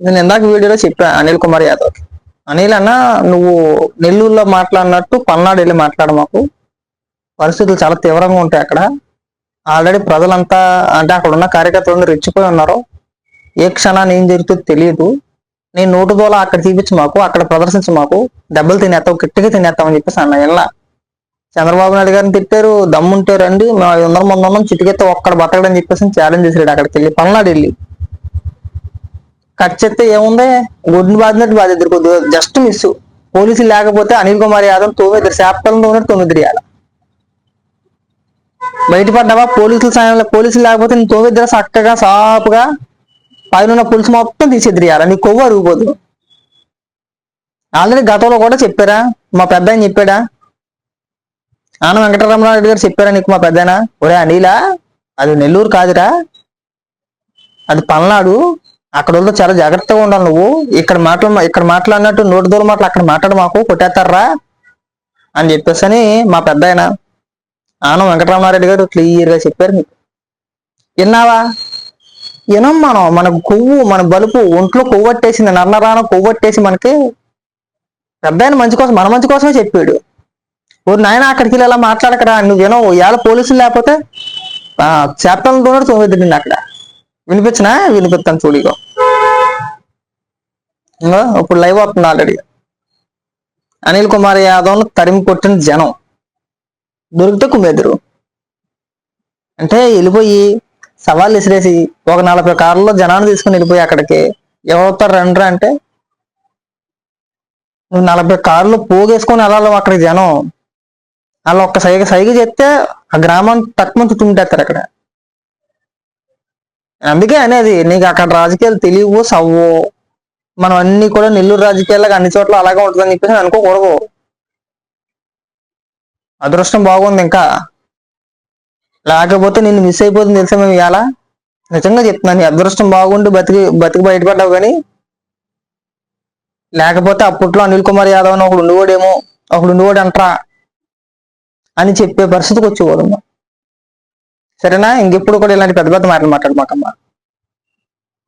నేను ఇందాక వీడియోలో చెప్పాను అనిల్ కుమార్ యాదవ్ అనిల్ అన్న నువ్వు నెల్లూరులో మాట్లాడినట్టు పల్నాడు వెళ్ళి మాట్లాడు మాకు. పరిస్థితులు చాలా తీవ్రంగా ఉంటాయి అక్కడ. ఆల్రెడీ ప్రజలంతా అంటే అక్కడ ఉన్న కార్యకర్తలు రెచ్చిపోయి ఉన్నారు. ఏ క్షణాన్ని ఏం జరుగుతుందో తెలియదు. నేను నోటు ద్వారా అక్కడ చూపించి మాకు అక్కడ ప్రదర్శించి మాకు. దెబ్బలు తినేస్తావు గట్టిగా తినేస్తామని చెప్పేసి అన్న ఎలా చంద్రబాబు నాయుడు గారిని తిట్టారు దమ్ముంటే రండి మేము ఐదు వందల మంది ఉన్నాం చిటికెత్తే ఒక్కడ బతకడని చెప్పేసి ఛాలెంజ్ చేసాడు అక్కడికి వెళ్ళి పల్నాడు వెళ్ళి. కట్ చేస్తే ఏముంది? గుడ్ని బాధినట్టు బాధ్యత కొద్దిగా జస్ట్ మిస్ పోలీసులు లేకపోతే అనిల్ కుమార్ యాదవ్ తొమ్మిది శాపకాలం ఉన్నట్టు తొమ్మిది రియాల బయటపడ్డావా? పోలీసుల సాయంలో పోలీసులు లేకపోతే నీ తొమ్మిది చక్కగా సాపుగా పైన ఉన్న పులుసు మొత్తం తీసేదిరియాల నీ కొవ్వు అరుగుపోదు ఆల్రెడీ గతంలో కూడా చెప్పారా? మా పెద్ద ఆయన చెప్పాడా? ఆన వెంకటరమణారెడ్డి గారు చెప్పారా నీకు మా పెద్దనా ఒరే అనిలా అది నెల్లూరు కాదురా. అది పల్నాడు. అక్కడ వాళ్ళతో చాలా జాగ్రత్తగా ఉండాలి నువ్వు. ఇక్కడ మాటలు ఇక్కడ మాట్లాడినట్టు నోటి దూరం మాటలు అక్కడ మాట్లాడు మాకు కొట్టేస్తారా? అని చెప్పేసి అని మా పెద్ద ఆయన ఆనం వెంకటరామారెడ్డి గారు క్లియర్గా చెప్పారు మీకు. విన్నావా? వినం మనం. మన కొవ్వు మన బలుపు ఒంట్లో కొవ్వట్టేసింది నన్నరాన కొవ్వట్టేసి మనకి పెద్ద ఆయన మంచి కోసం మన మంచి కోసమే చెప్పాడు. ఓ నాయన అక్కడికి వెళ్ళి అలా మాట్లాడకరా? నువ్వు వినవు. ఇవాళ పోలీసులు లేకపోతే చేపలతో తొమ్మిది అక్కడ. వినిపించినా? వినిపిస్తాను చూడు ఇంకా ఇప్పుడు లైవ్ అవుతుంది ఆల్రెడీ అనిల్ కుమార్ యాదవ్ను తరిమి కొట్టిన జనం. దొరికితే కుమ్మేద్దరు. అంటే వెళ్ళిపోయి సవాళ్ళు విసిరేసి ఒక నలభై కార్లలో జనాన్ని తీసుకుని వెళ్ళిపోయి అక్కడికి. ఎవరుతారు రండ్రా అంటే? నువ్వు నలభై కార్లు పోగేసుకొని వెళ్ళాలి అక్కడికి జనం. వాళ్ళు ఒక్క సైగ సైగ చేస్తే ఆ గ్రామానికి తక్కువ తుంటేస్తారు అక్కడ. అందుకే అనేది నీకు అక్కడ రాజకీయాలు తెలియవు సవ్వు. మనం అన్ని కూడా నెల్లూరు రాజకీయాలకు అన్ని చోట్ల అలాగే ఉంటుందని చెప్పేసి అనుకోకూడదు. అదృష్టం బాగుంది ఇంకా. లేకపోతే నిన్ను మిస్ అయిపోతుంది తెలుసా మేము ఇవాళ? నిజంగా చెప్తున్నాను అదృష్టం బాగుండి బతికి బతికి బయటపడ్డావు కానీ. లేకపోతే అప్పట్లో అనిల్ కుమార్ యాదవ్ అని ఒకడు ఉండేవాడేమో ఒకడు ఉండేవాడు అంటరా అని చెప్పే పరిస్థితికి వచ్చేవాడు సరేనా? ఇంకెప్పుడు కూడా ఇలాంటి పెద్ద పెద్ద మాటలు మాట్లాడమాకమ్మా.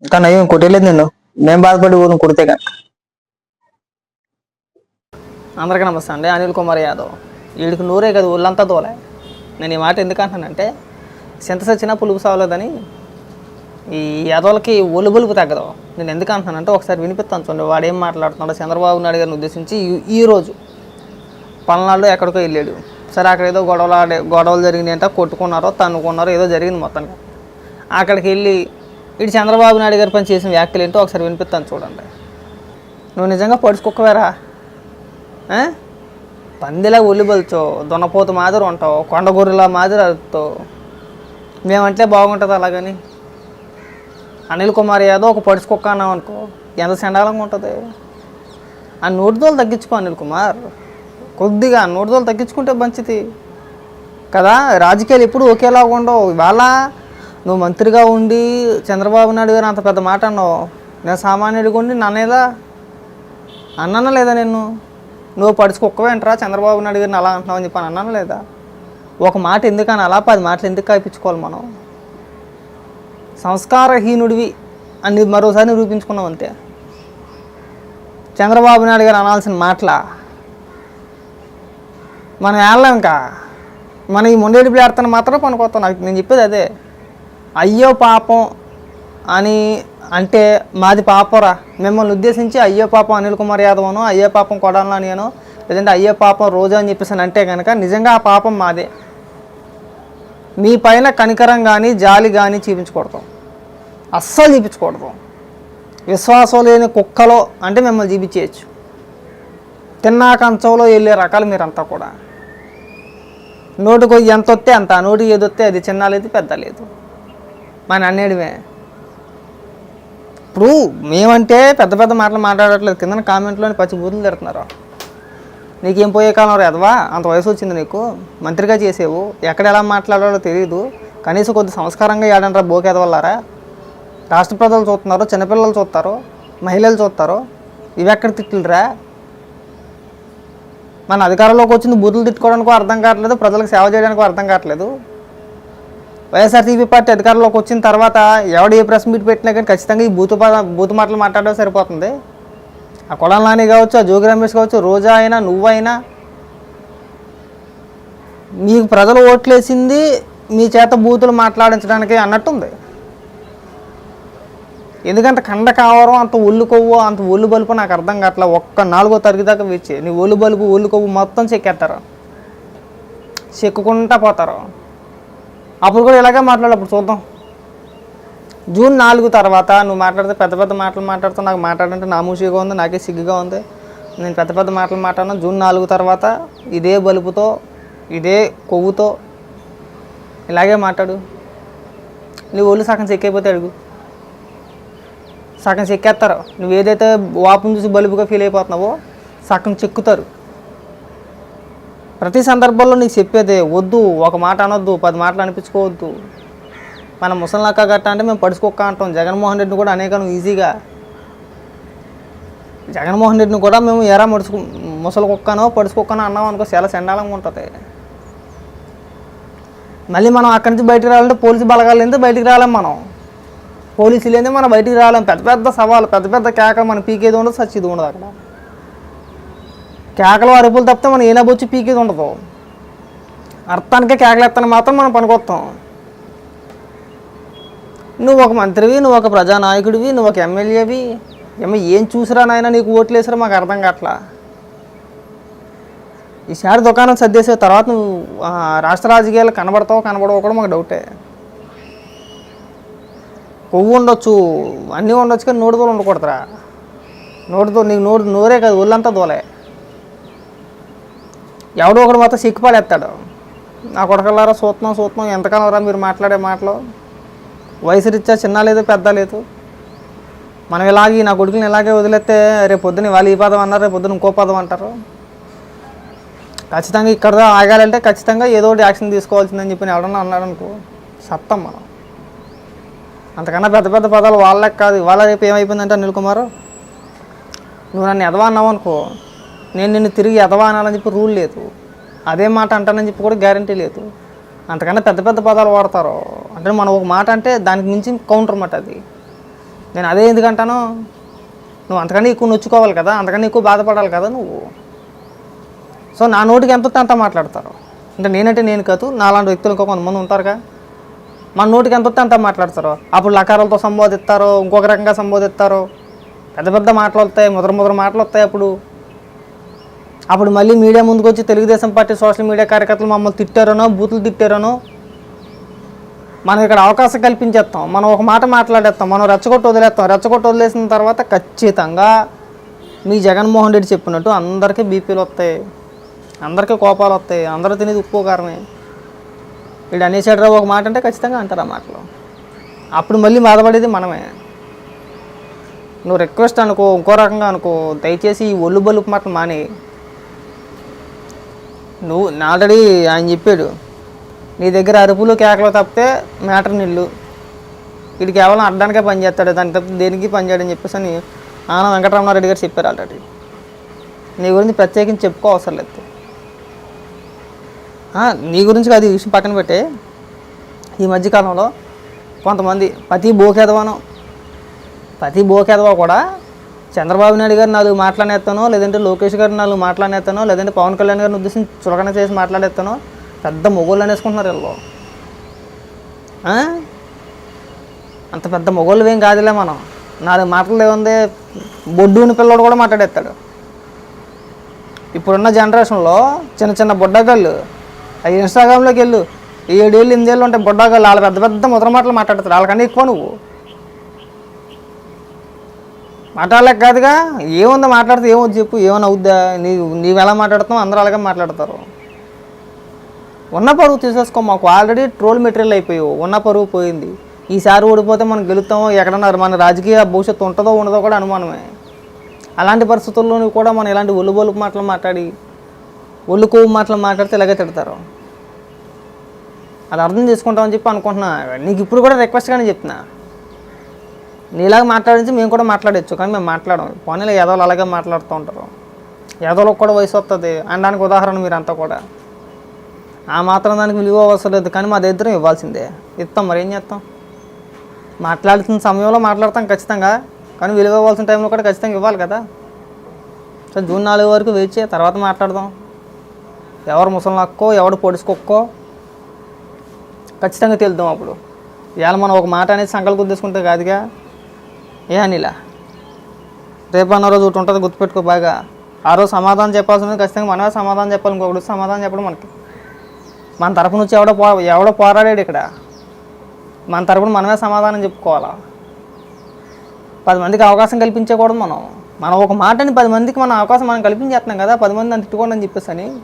ఇంకా నయం కొట్టేలేదు నిన్ను. నేను బాధపడి ఊరిని కొడితే కనుక అందరికీ నమస్తే అండి. అనిల్ కుమార్ యాదవ్. వీడికి నూరే కదా ఊళ్ళంతా తోలే. నేను ఈ మాట ఎందుకు అంటానంటే చింత సచ్చినా పులుపు సావలేదని ఈ యాదవులకి ఒలు బలుపు తగ్గదు. నేను ఎందుకు అంటున్నానంటే ఒకసారి వినిపిస్తాను చూడండి. వాడు ఏం మాట్లాడుతున్నాడో చంద్రబాబు నాయుడు గారిని ఉద్దేశించి ఈ- ఈ రోజు పల్నాడులో ఎక్కడికో వెళ్ళాడు. సరే అక్కడ ఏదో గొడవలు ఆడే గొడవలు జరిగినాయి అంటే కొట్టుకున్నారో తన్నుకున్నారో ఏదో జరిగింది మొత్తానికి. అక్కడికి వెళ్ళి ఇటు చంద్రబాబు నాయుడు గారి పని చేసిన వ్యాఖ్యలు ఏంటో ఒకసారి వినిపిస్తాను చూడండి. నువ్వు నిజంగా పడుచుకోకవేరా పందిలా ఒలిబల్చో దున్నపోత మాదిరి ఉంటావు కొండగొర్రెలా మాదిరి అరుతావు మేమంటే బాగుంటుంది అలాగని. అనిల్ కుమార్ యాదవ్ ఒక పడుచుకోక అన్నావు అనుకో ఎంత చండాలంగా ఉంటుంది? ఆ నోటిదోలు తగ్గించుకో అనిల్ కుమార్. కొద్దిగా నోటిదోలు తగ్గించుకుంటే మంచిది. కదా? రాజకీయాలు ఎప్పుడు ఒకేలాగా ఉండవు. ఇవాళ నువ్వు మంత్రిగా ఉండి చంద్రబాబు నాయుడు గారు అంత పెద్ద మాట అన్నావు. నేను సామాన్యుడిగా ఉండి నన్నేదా అన్నానా లేదా నిన్ను? నువ్వు పడుచుకుక్కవేంట్రా చంద్రబాబు నాయుడు గారిని అలా అంటున్నావు అని చెప్పి అన్నానా లేదా? ఒక మాట ఎందుకని అలా పది మాటలు ఎందుకు కాయిపించుకోవాలి మనం? సంస్కారహీనుడివి అని మరోసారి నిరూపించుకున్నాం అంతే. చంద్రబాబు నాయుడు గారు అనాల్సిన మాటలా? మనం వెళ్ళాం ఇంకా. మన ఈ మొండేడి ప్రార్థన మాత్రం పనుకొస్తాం. నాకు నేను చెప్పేది అదే. అయ్యో పాపం అని అంటే మాది పాపరా. మిమ్మల్ని ఉద్దేశించి అయ్యో పాపం అనిల్ కుమార్ యాదవ్ అను అయ్యో పాపం కొడాలని నేను లేదంటే అయ్యో పాపం రోజు అని చెప్పేసి అంటే కనుక నిజంగా ఆ పాపం మాదే. మీ పైన కనికరం కానీ జాలి కానీ చూపించకూడదు. అస్సలు చూపించకూడదు. విశ్వాసం లేని కుక్కలో అంటే మిమ్మల్ని చూపించేయచ్చు. తిన్నా కంచంలో వెళ్ళే రకాలు మీరంతా కూడా. నోటుకు ఎంత వస్తే అంత నోటికి ఏది వస్తే అది చిన్న లేదు పెద్ద లేదు మన అన్నేడివే. ఇప్పుడు మేమంటే పెద్ద పెద్ద మాటలు మాట్లాడట్లేదు. కింద కామెంట్లోని పచ్చి బూతులు తిడుతున్నారు. నీకేం పోయే కాలం ఎదవా అంత వయసు వచ్చింది నీకు. మంత్రిగా చేసేవు. ఎక్కడ ఎలా మాట్లాడాలో తెలియదు కనీసం కొద్ది సంస్కారంగా ఏడంటారా బోకెదవల్లారా రాష్ట్ర ప్రజలు చూస్తున్నారు చిన్నపిల్లలు చూస్తారు మహిళలు చూస్తారు ఇవి ఎక్కడ తిట్లురా మన అధికారంలోకి వచ్చింది బూతులు తిట్టుకోవడానికి అర్థం కావట్లేదు ప్రజలకు సేవ చేయడానికి అర్థం కావట్లేదు. వైఎస్ఆర్సీపీ పార్టీ అధికారంలోకి వచ్చిన తర్వాత ఎవడు ఏ ప్రెస్ మీట్ పెట్టినా కానీ ఖచ్చితంగా ఈ బూతు బూతు మాటలు మాట్లాడడం సరిపోతుంది. ఆ కొడాల కావచ్చు ఆ జోగి రమేష్ కావచ్చు రోజా అయినా నువ్వైనా మీకు ప్రజలు ఓట్లేసింది మీ చేత బూతులు మాట్లాడించడానికి అన్నట్టుంది. ఎందుకంటే కండ కావరం అంత ఒళ్ళు కొవ్వు అంత ఒళ్ళు బలుపు నాకు అర్థం కావట్లే. ఒక్క నాలుగో తరగతి దాకా వచ్చి నీ ఒళ్ళు బలుపు ఒళ్ళు కొవ్వు మొత్తం చెక్కేస్తారు. చెక్కుకుంటా పోతారు. అప్పుడు కూడా ఇలాగే మాట్లాడప్పుడు చూద్దాం. జూన్ నాలుగు తర్వాత నువ్వు మాట్లాడితే పెద్ద పెద్ద మాటలు మాట్లాడుతూ నాకు మాట్లాడంటే నామూషిగా ఉంది నాకే సిగ్గుగా ఉంది. నేను పెద్ద పెద్ద మాటలు మాట్లాడినా జూన్ నాలుగు తర్వాత ఇదే బలుపుతో ఇదే కొవ్వుతో ఇలాగే మాట్లాడు. నీ ఒళ్ళు సగం చెక్కైపోతే అడుగు. సగం చెక్కేస్తారు నువ్వు ఏదైతే వాపును చూసి బలుపుగా ఫీల్ అయిపోతున్నావో సగం చెక్కుతారు. ప్రతి సందర్భంలో నీకు చెప్పేదే వద్దు ఒక మాట అనొద్దు పది మాటలు అనిపించుకోవద్దు. మన ముసలినక్క గట్ట అంటే మేము పడుచుకోక అంటాం. జగన్మోహన్ రెడ్డిని కూడా అనేకం ఈజీగా. జగన్మోహన్ రెడ్డిని కూడా మేము ఎరా ముడుచుకు ముసలి కుక్కనో పడుచుకుక్కనో అన్నాం అనుకో చాలా సెండాలంగా ఉంటుంది. మళ్ళీ మనం అక్కడి నుంచి బయటకు రావాలంటే పోలీసు బలగాలు బయటికి రాలేం మనం. పోలీసులు ఏంది మనం బయటికి రాలేం. పెద్ద పెద్ద సవాలు పెద్ద పెద్ద కేకలు మనం పీకేది ఉండదు సచ్చేది ఉండదు అక్కడ. కేకలు అరుపులు తప్పితే మనం ఏనబొచ్చి పీకేది ఉండదు. అర్థానికే కేకలు ఎత్తాను మాత్రం మనం పనికొస్తాం నువ్వు ఒక మంత్రివి నువ్వు ఒక ప్రజానాయకుడివి నువ్వు ఒక ఎమ్మెల్యేవి. ఏమో ఏం చూసిరా నాయన నీకు ఓట్లు వేసారో మాకు అర్థం కావట్లా. ఈసారి దుకాణం సర్దేసే తర్వాత నువ్వు రాష్ట్ర రాజకీయాలు కనబడతావు కనబడవు కూడా మాకు డౌటే. కొవ్వు ఉండొచ్చు అన్నీ ఉండొచ్చు కానీ నోటితో ఉండకూడదురా. నోటితో నీకు నోరు నోరే కాదు ఒళ్ళంతా దోలే ఎవడో ఒకడు మాత్రం సిక్కుపడేస్తాడు నా కొడకల్లారా సూత్నం సూత్నం ఎంతకాలం రా మీరు మాట్లాడే మాటలు? వయసు రీత్యా చిన్న లేదు పెద్ద లేదు. మనం ఇలాగే నా కొడుకుని ఇలాగే వదిలేస్తే రేపు పొద్దున వాళ్ళు ఈ పదం అన్నారు రేపు పొద్దున ఇంకో పదం అంటారు. ఖచ్చితంగా ఇక్కడ ఆగాలంటే ఖచ్చితంగా ఏదో ఒకటి యాక్షన్ తీసుకోవాల్సిందని చెప్పి ఎవడన్నా అన్నాడు అనుకో సత్తం మనం. అంతకన్నా పెద్ద పెద్ద పదాలు వాళ్ళకి కాదు. వాళ్ళ రేపు ఏమైపోయిందంటే అనిల్ కుమార్ నువ్వు నన్ను ఎదవా అన్నావు అనుకో. నేను నిన్ను తిరిగి ఎదవా అనాలని చెప్పి రూల్ లేదు. అదే మాట అంటానని చెప్పి కూడా గ్యారంటీ లేదు. అంతకన్నా పెద్ద పెద్ద పదాలు వాడతారు? అంటే మనం ఒక మాట అంటే దానికి మించి కౌంటర్ మాట అది. నేను అదే ఎందుకంటాను నువ్వు అంతకన్నా ఎక్కువ నొచ్చుకోవాలి కదా. అంతకన్నా ఎక్కువ బాధపడాలి కదా నువ్వు. సో నా నోటికి ఎంత అంత మాట్లాడతారు? అంటే నేనంటే నేను కాదు నాలాంటి వ్యక్తులు ఇంకో కొంతమంది ఉంటారుగా? మన నోటికి ఎంత వస్తే అంత మాట్లాడతారు. అప్పుడు లకారాలతో సంబోధిస్తారు ఇంకొక రకంగా సంబోధిస్తారు. పెద్ద పెద్ద మాటలు వస్తాయి ముద్ర ముద్ర మాటలు వస్తాయి అప్పుడు. అప్పుడు మళ్ళీ మీడియా ముందుకు వచ్చి తెలుగుదేశం పార్టీ సోషల్ మీడియా కార్యకర్తలు మమ్మల్ని తిట్టారనో బూతులు తిట్టారనో మనం ఇక్కడ అవకాశం కల్పించేస్తాం. మనం ఒక మాట మాట్లాడేస్తాం మనం రెచ్చగొట్టు వదిలేస్తాం. రెచ్చగొట్టు వదిలేసిన తర్వాత ఖచ్చితంగా మీ జగన్మోహన్ రెడ్డి చెప్పినట్టు అందరికీ బీపీలు వస్తాయి అందరికీ కోపాలు వస్తాయి అందరూ తినేది ఉప్పు కారమే. వీడు అనేసాడు ఒక మాట అంటే ఖచ్చితంగా అంటారు ఆ మాటలు. అప్పుడు మళ్ళీ బాధపడేది మనమే. నువ్వు రిక్వెస్ట్ అనుకో ఇంకో రకంగా అనుకో దయచేసి ఈ ఒళ్ళు బలుపు మాటలు మానే. నువ్వు ఆల్రెడీ ఆయన చెప్పాడు నీ దగ్గర అరుపులు కేకలు తప్పితే మ్యాటర్ నిల్లు. ఇది కేవలం అడ్డానికే పనిచేస్తాడు దానికి తప్ప దేనికి పనిచేయడని చెప్పేసి అని ఆనంద వెంకటరమణారెడ్డి గారు చెప్పారు ఆల్రెడీ. నీ గురించి ప్రత్యేకించి చెప్పుకో అవసరం లేదు. నీ గురించి కాదు ఈ విషయం పక్కన పెట్టే. ఈ మధ్యకాలంలో కొంతమంది ప్రతి బోకేదవానో ప్రతి బోకేదవా కూడా చంద్రబాబు నాయుడు గారు నాలుగు మాట్లాడేస్తానో లేదంటే లోకేష్ గారు నాలుగు మాట్లాడేస్తానో లేదంటే పవన్ కళ్యాణ్ గారిని ఉద్దేశించి చులకన చేసి మాట్లాడేస్తానో పెద్ద మొగోళ్ళు అనేసుకుంటున్నారు వీళ్ళు. అంత పెద్ద మొగోళ్ళు ఏం కాదులే మనం. నాలుగు మాటలు ఏముంది బొడ్డుని పిల్లడు కూడా మాట్లాడేస్తాడు. ఇప్పుడున్న జనరేషన్లో చిన్న చిన్న బుడ్డగాళ్ళు అవి ఇన్స్టాగ్రామ్లోకి వెళ్ళు. ఏడేళ్ళు ఎనిమిదేళ్ళు ఉంటాయి బుడ్డగాళ్ళు వాళ్ళు పెద్ద పెద్ద ముద్ర మాటలు మాట్లాడతారు. వాళ్ళకన్నా ఎక్కువ నువ్వు. మాట్లాడలేక కాదుగా. ఏముందో మాట్లాడితే ఏమవుద్ది చెప్పు ఏమైనా అవుద్దా? నీ నీవు ఎలా మాట్లాడుతున్నావు అందరూ అలాగే మాట్లాడతారు. ఉన్న పరువు తీసేసుకో. మాకు ఆల్రెడీ ట్రోల్ మెటీరియల్ అయిపోయావు. ఉన్న పరువు పోయింది. ఈసారి ఓడిపోతే మనం గెలుస్తామో ఎక్కడన్నా మన రాజకీయ భవిష్యత్తు ఉంటుందో ఉండదో కూడా అనుమానమే. అలాంటి పరిస్థితుల్లోనూ కూడా మనం ఇలాంటి ఒలుబొలుపు మాటలు మాట్లాడి ఒళ్ళు కొవ్వు మాటలు మాట్లాడితే ఇలాగే తిడతారు. అది అర్థం చేసుకుంటామని చెప్పి అనుకుంటున్నా. నీకు ఇప్పుడు కూడా రిక్వెస్ట్గానే చెప్తున్నా. నీలాగా మాట్లాడించి మేము కూడా మాట్లాడచ్చు కానీ మేము మాట్లాడం పోనీలో ఏదోలు అలాగే మాట్లాడుతూ ఉంటారు. ఏదోలకు కూడా వయసు వస్తుంది అనడానికి ఉదాహరణ మీరంతా కూడా. ఆ మాత్రం దానికి విలువ అవసరం లేదు కానీ మా దగ్గర ఇవ్వాల్సిందే. ఇస్తాం మరి ఏం చేస్తాం మాట్లాడుతున్న సమయంలో మాట్లాడతాం ఖచ్చితంగా కానీ విలువ ఇవ్వాల్సిన టైంలో కూడా ఖచ్చితంగా ఇవ్వాలి కదా. సో జూన్ నాలుగు వరకు వెయిట్ తర్వాత మాట్లాడదాం. ఎవరు ముసలి అక్కో ఎవడు పొడుచుకొక్కో ఖచ్చితంగా తెలుద్దాం అప్పుడు. ఇవాళ మనం ఒక మాట అనేది సంకల్పం గుద్దేసుకుంటే కాదుగా? ఏ అనిలా? రేపు అన్న రోజు ఒకటి ఉంటుంది గుర్తుపెట్టుకో బాగా. ఆ రోజు సమాధానం చెప్పాల్సింది ఖచ్చితంగా మనమే సమాధానం చెప్పాలి ఇంకొకటి సమాధానం చెప్పడం మనకి. మన తరపు నుంచి ఎవడో పో ఎవడో పోరాడాడు ఇక్కడ. మన తరపున మనమే సమాధానం చెప్పుకోవాలా? పది మందికి అవకాశం కల్పించకూడదు మనం. మనం ఒక మాటని పది మందికి మన అవకాశం మనం కల్పించేస్తున్నాం కదా పది మంది నన్ను తిట్టుకోండి అని చెప్పేసి అని